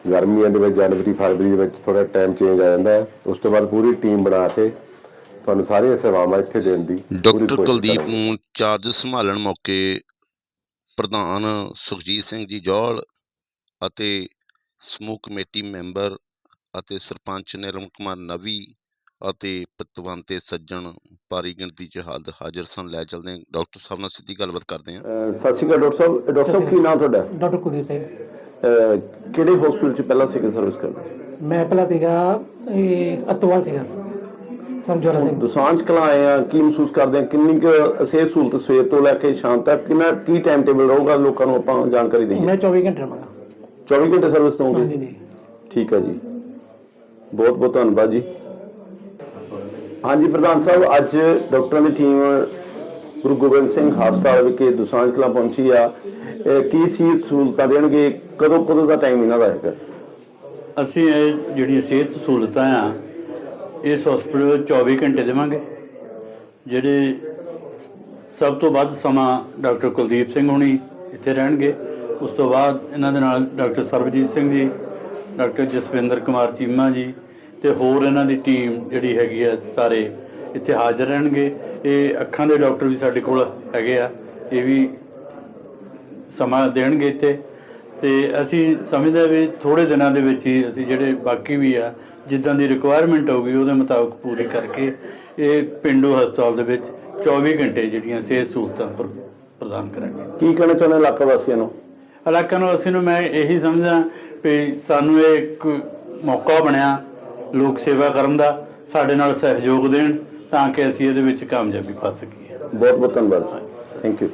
Speaker 5: ਗਰਮੀਆਂ ਦੇ ਵਿੱਚ ਜਨਵਰੀ ਫਰਵਰੀ ਦੇ ਵਿੱਚ ਥੋੜਾ ਟਾਈਮ ਚੇਂਜ ਆ ਜਾਂਦਾ ਹੈ ਉਸ ਤੋਂ ਬਾਅਦ ਪੂਰੀ ਟੀਮ ਬਣਾ ਕੇ ਤੁਹਾਨੂੰ ਸਾਰੀਆਂ ਸੇਵਾਵਾਂ ਇੱਥੇ ਦੇਣ ਦੀ
Speaker 1: ਡਾਕਟਰ ਕੁਲਦੀਪ। ਨੂੰ ਚਾਰਜ ਸੰਭਾਲਣ ਮੌਕੇ ਪ੍ਰਧਾਨ ਸੁਖਜੀਤ ਸਿੰਘ ਜੀ ਜੌਲ ਅਤੇ ਸਮੂਹ ਕਮੇਟੀ ਮੈਂਬਰ ਅਤੇ ਸਰਪੰਚ ਨਿਰਮ ਕੁਮਾਰ ਨਵੀ ਅਤੇ ਪਤਵੰਤੇ ਸੱਜਣ ਭਾਰੀ ਗਿਣਤੀ 'ਚ ਹਾਲ ਹਾਜ਼ਰ ਸਨ। ਲੈ ਚਲਦੇ ਹਾਂ। ਡਾਕਟਰ ਸਾਹਿਬ ਨਾਲ ਸਿੱਧੀ ਗੱਲਬਾਤ ਕਰਦੇ ਹਾਂ।
Speaker 8: ਸਤਿ ਸ਼੍ਰੀ ਅਕਾਲ ਡਾਕਟਰ ਸਾਹਿਬ। ਡਾਕਟਰ ਸਾਹਿਬ ਕੀ ਨਾਮ ਤੁਹਾਡਾ?
Speaker 9: ਡਾਕਟਰ ਕੁਲਦੀਪ ਸਿੰਘ।
Speaker 8: ਅਹ ਕਿਹੜੇ ਹਸਪੀਟਲ ਚ ਪਹਿਲਾਂ ਸਿਵਲ ਸਰਵਿਸ ਕਰਦੇ
Speaker 9: ਮੈਂ ਪਹਿਲਾਂ ਸੀਗਾ ਇਹ ਅਤਵਾਲ ਸੀਗਾ। ਸਮਝੌਰਾ ਸਿੰਘ।
Speaker 8: ਦੁਸਾਂਝ ਕਲਾਂ ਆਏ ਆ ਕੀ ਮਹਿਸੂਸ ਕਰਦੇ ਆ ਕਿੰਨੀ ਕੁ ਸਿਹਤ ਸਹੂਲਤ ਸਵੇਰ ਤੋਂ ਲੈ ਕੇ ਸ਼ਾਮ ਤੱਕ? ਕਿੰਨਾ ਕੀ ਟਾਈਮ ਟੇਬਲ ਰਹੂਗਾ? ਲੋਕਾਂ ਨੂੰ ਆਪਾਂ ਜਾਣਕਾਰੀ ਦਈਏ।
Speaker 9: ਮੈਂ 24 ਘੰਟੇ ਰਵਾਂਗਾ।
Speaker 8: 24 ਘੰਟੇ ਸਰਵਿਸ
Speaker 9: ਹਾਂਜੀ ਜੀ।
Speaker 8: ਠੀਕ ਹੈ ਜੀ। ਬਹੁਤ ਬਹੁਤ ਧੰਨਵਾਦ ਜੀ। ਹਾਂਜੀ, ਪ੍ਰਧਾਨ ਸਾਹਿਬ, ਅੱਜ ਡਾਕਟਰਾਂ ਦੀ ਟੀਮ ਗੁਰੂ ਗੋਬਿੰਦ ਸਿੰਘ ਹਸਪਤਾਲ ਵਿਖੇ ਦੁਸਾਂਝ ਕਲਾਂ ਪਹੁੰਚੀ ਆ। ਇਹ ਕੀ ਸਿਹਤ ਸਹੂਲਤਾਂ ਦੇਣਗੇ? ਕਦੋਂ ਕਦੋਂ ਦਾ ਟਾਈਮ ਇਹਨਾਂ ਦਾ ਹੈਗਾ?
Speaker 6: ਅਸੀਂ ਇਹ ਜਿਹੜੀਆਂ ਸਿਹਤ ਸਹੂਲਤਾਂ ਆ, ਇਸ ਹਸਪੀਟਲ ਵਿੱਚ 24 ਘੰਟੇ ਦੇਵਾਂਗੇ। ਜਿਹੜੇ ਸਭ ਤੋਂ ਵੱਧ ਸਮਾਂ ਡਾਕਟਰ ਕੁਲਦੀਪ ਸਿੰਘ ਹੋਣੀ ਇੱਥੇ ਰਹਿਣਗੇ। ਉਸ ਤੋਂ ਬਾਅਦ ਇਹਨਾਂ ਦੇ ਨਾਲ ਡਾਕਟਰ ਸਰਬਜੀਤ ਸਿੰਘ ਜੀ, ਡਾਕਟਰ ਜਸਵਿੰਦਰ ਕੁਮਾਰ ਚੀਮਾ ਜੀ ਤੇ ਹੋਰ ਇਹਨਾਂ ਦੀ ਟੀਮ ਜਿਹੜੀ ਹੈਗੀ ਆ ਸਾਰੇ ਇੱਥੇ ਹਾਜ਼ਰ ਰਹਿਣਗੇ। ਇਹ ਅੱਖਾਂ ਦੇ ਡਾਕਟਰ ਵੀ ਸਾਡੇ ਕੋਲ ਹੈਗੇ ਆ। ਇਹ ਵੀ ਸਮਾਂ ਦੇਣਗੇ ਇੱਥੇ। ਤੇ ਅਸੀਂ ਸਮਝਦੇ ਵੀ ਥੋੜੇ ਦਿਨਾਂ ਦੇ ਵਿੱਚ ਹੀ ਅਸੀਂ ਜਿਹੜੇ ਬਾਕੀ ਵੀ ਆ ਜਿੱਦਾਂ ਦੀ ਰਿਕੁਆਇਰਮੈਂਟ ਹੋਊਗੀ ਉਹਦੇ ਮੁਤਾਬਕ ਪੂਰੀ ਕਰਕੇ ਇਹ ਪਿੰਡੂ ਹਸਪਤਾਲ ਦੇ ਵਿੱਚ 24 ਘੰਟੇ ਜਿਹੜੀਆਂ ਸਿਹਤ ਸਹੂਲਤਾਂ ਪ੍ਰ- ਪ੍ਰਦਾਨ ਕਰਾਂਗੇ।
Speaker 8: ਕੀ ਕਹਿਣਾ ਚਾਹੁੰਦੇ ਇਲਾਕਾ ਵਾਸੀਆਂ ਨੂੰ?
Speaker 6: ਇਲਾਕਾ ਨਿਵਾਸੀ ਨੂੰ ਮੈਂ ਇਹੀ ਸਮਝਦਾ ਵੀ ਸਾਨੂੰ ਇਹ ਇੱਕ ਮੌਕਾ ਬਣਿਆ ਲੋਕ ਸੇਵਾ ਕਰਨ ਦਾ ਸਾਡੇ ਨਾਲ ਸਹਿਯੋਗ ਦੇਣ ਤਾਂ ਕਿ ਅਸੀਂ ਇਹਦੇ ਵਿੱਚ ਕਾਮਯਾਬੀ ਪਾ ਸਕੀਏ।
Speaker 8: ਬਹੁਤ ਬਹੁਤ ਧੰਨਵਾਦ। Thank you